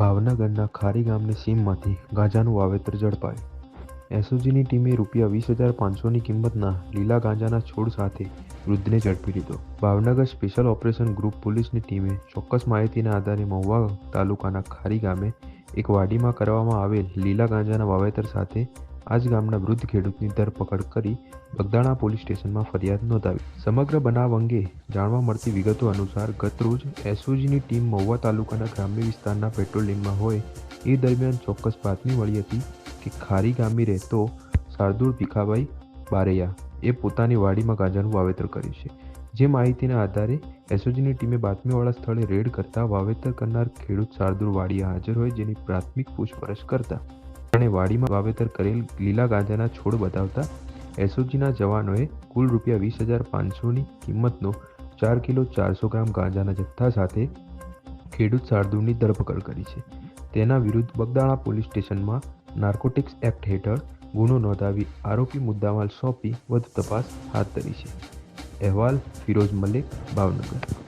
ભાવનગરના ખારી ગામની સીમમાંથી ગાંજાનું વાવેતર ઝડપાયું. એસઓજીની ટીમે રૂપિયા વીસ હજાર પાંચસોની કિંમતના લીલા ગાંજાના છોડ સાથે વૃદ્ધને ઝડપી લીધો. ભાવનગર સ્પેશિયલ ઓપરેશન ગ્રુપ પોલીસની ટીમે ચોક્કસ માહિતીના આધારે મહુવા તાલુકાના ખારી ગામે એક વાડીમાં કરવામાં આવેલ લીલા ગાંજાના વાવેતર સાથે આ જ ગામના વૃદ્ધ ખેડૂતની ધરપકડ કરી બગદાણા પોલીસ સ્ટેશનમાં ફરિયાદ નોંધાવી. સમગ્ર બનાવ અંગે જાણવા મળતી વિગતો અનુસાર ગતરોજ એસઓજીની ટીમ મહુવા તાલુકાના ગ્રામ્ય વિસ્તારના પેટ્રોલિંગમાં હોય એ દરમિયાન ચોક્કસ બાતમી મળી હતી કે ખારી ગામી રહેતો શાર્દુલ ભીખાભાઈ બારૈયા એ પોતાની વાડીમાં ગાંજાનું વાવેતર કર્યું છે. જે માહિતીના આધારે એસઓજીની ટીમે બાતમીવાળા સ્થળે રેડ કરતા વાવેતર કરનાર ખેડૂત શાર્દુલ વાડિયા હાજર હોય જેની પ્રાથમિક પૂછપરછ કરતા અને વાડીમાં વાવેતર કરેલ લીલા ગાંજાના છોડ બતાવતા એસઓજીના જવાનોએ કુલ રૂપિયા વીસ હજાર પાંચસોની કિંમતનો ચાર કિલો ચારસો ગ્રામ ગાંજાના જથ્થા સાથે ખેડૂત શાર્દુલની ધરપકડ કરી છે. તેના વિરુદ્ધ બગદાણા પોલીસ સ્ટેશનમાં નાર્કોટિક્સ એક્ટ હેઠળ ગુનો નોંધાવી આરોપી મુદ્દામાલ સોંપી વધુ તપાસ હાથ ધરી છે. અહેવાલ ફિરોઝ મલિક, ભાવનગર.